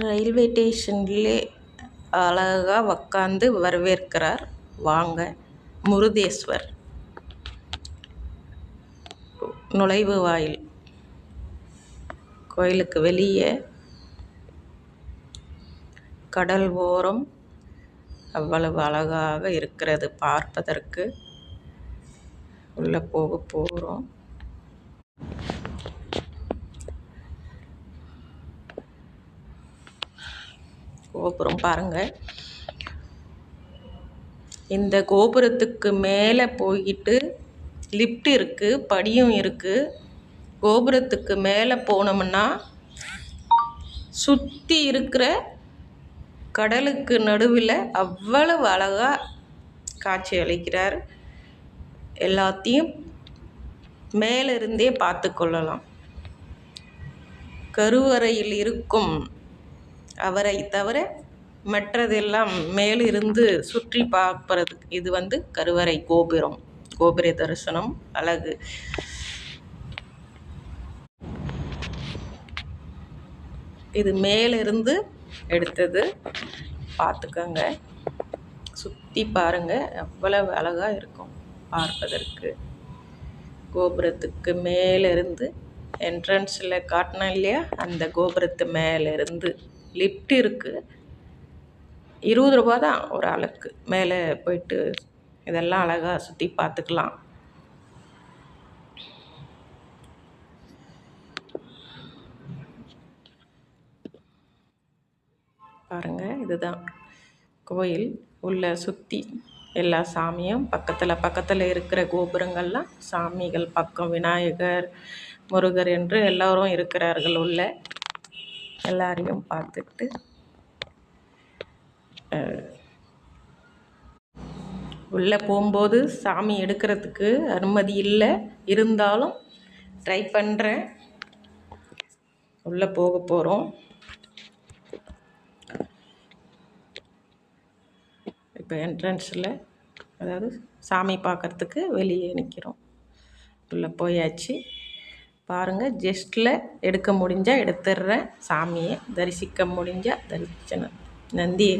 Railway ஸ்டேஷன்லே அழகாக உக்காந்து வரவேற்கிறார். வாங்க முருதேஸ்வர் நுழைவு வாயில். கோயிலுக்கு வெளியே கடல் ஓரம் அவ்வளவு அழகாக இருக்கிறது பார்ப்பதற்கு. உள்ளே போக போகிறோம் கோபுரம் பாருங்கள் இந்த கோபுரத்துக்கு மேலே போயிட்டு லிஃப்ட் இருக்குது படியும் இருக்குது கோபுரத்துக்கு மேலே போனோம்னா சுற்றி இருக்கிற கடலுக்கு நடுவில் அவ்வளவு அழகாக காட்சி அளிக்கிறார். எல்லாத்தையும் மேலிருந்தே பார்த்து கொள்ளலாம். கருவறையில் இருக்கும் அவரை தவிர மற்றதெல்லாம் மேலிருந்து சுற்றி பார்ப்பது இது வந்து கருவறை கோபுரம். கோபுர தரிசனம் அழகு. இது மேலிருந்து எடுத்தது. பார்த்துக்கோங்க. சுற்றி பாருங்கள் எவ்வளவு அழகாக இருக்கும் பார்ப்பதற்கு. கோபுரத்துக்கு மேலிருந்து என்ட்ரன்ஸில் காட்டினேன் இல்லையா? அந்த கோபுரத்து மேலேருந்து லிஃப்ட் இருக்குது இருபது ரூபா தான் ஒரு ஆளுக்கு. மேலே போயிட்டு இதெல்லாம் அழகாக சுற்றி பார்த்துக்கலாம். பாருங்கள் இதுதான் கோயில். உள்ளே சுற்றி எல்லா சாமியும் பக்கத்தில் பக்கத்தில் இருக்கிற கோபுரங்கள்லாம் சாமிகள் பக்கம் விநாயகர் முருகர் என்று எல்லோரும் இருக்கிறார்கள் உள்ள எல்லாரையும் பார்த்துட்டு உள்ளே போகும்போது சாமி எடுக்கிறதுக்கு அனுமதி இல்லை. இருந்தாலும் ட்ரை பண்ணுறேன் உள்ளே போக போகிறோம் இப்போ என்ட்ரன்ஸில் அதாவது சாமி பார்க்குறதுக்கு வெளியே நிற்கிறோம் உள்ளே போயாச்சு. பாருங்கள் ஜஸ்ட்டில் எடுக்க முடிஞ்சால் எடுத்துடுறேன் சாமியை தரிசிக்க முடிஞ்சால் தரிசனம். நந்தி.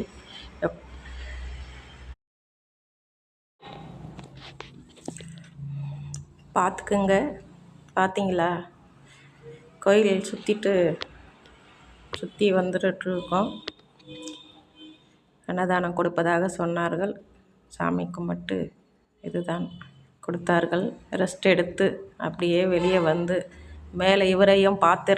பார்த்துக்குங்க பார்த்தீங்களா கோயில் சுற்றிட்டு சுற்றி வந்துட்டுருக்கோம் அன்னதானம் கொடுப்பதாக சொன்னார்கள். சாமி கும்பிட்டு இதுதான். கொடுத்தார்கள். ரெஸ்ட் எடுத்து அப்படியே வெளியே வந்து மேலே இவரையும் பார்த்து